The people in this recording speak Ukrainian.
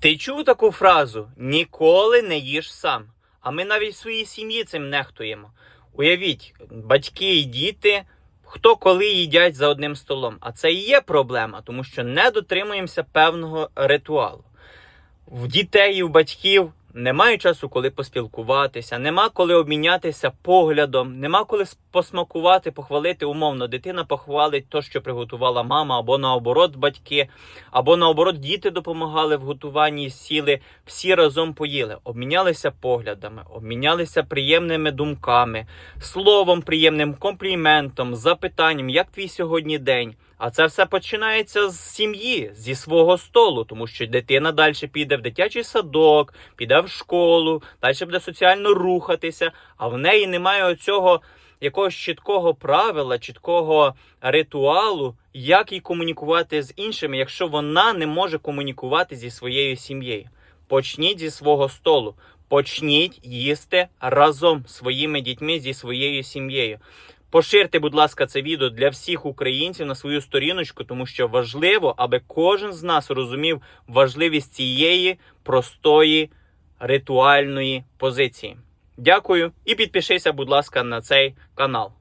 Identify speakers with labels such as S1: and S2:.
S1: Ти чув таку фразу ніколи не їж сам. А ми навіть в своїй сім'ї цим нехтуємо. Уявіть, батьки і діти, хто коли їдять за одним столом. А це і є проблема, тому що не дотримуємося певного ритуалу. В дітей і в батьків немає часу, коли поспілкуватися, нема коли обмінятися поглядом, нема коли посмакувати, похвалити умовно. Дитина похвалить то, що приготувала мама, або наоборот, батьки, або наоборот, діти допомагали в готуванні, сіли, всі разом поїли, обмінялися поглядами, обмінялися приємними думками, словом приємним, компліментом, запитанням, як твій сьогодні день. А це все починається з сім'ї, зі свого столу, тому що дитина далі піде в дитячий садок, піде в школу, далі буде соціально рухатися, а в неї немає оцього якогось чіткого правила, чіткого ритуалу, як їй комунікувати з іншими, якщо вона не може комунікувати зі своєю сім'єю. Почніть зі свого столу. Почніть їсти разом своїми дітьми зі своєю сім'єю. Поширте, будь ласка, це відео для всіх українців на свою сторіночку, тому що важливо, аби кожен з нас розумів важливість цієї простої ритуальної позиції. Дякую і підпишися, будь ласка, на цей канал.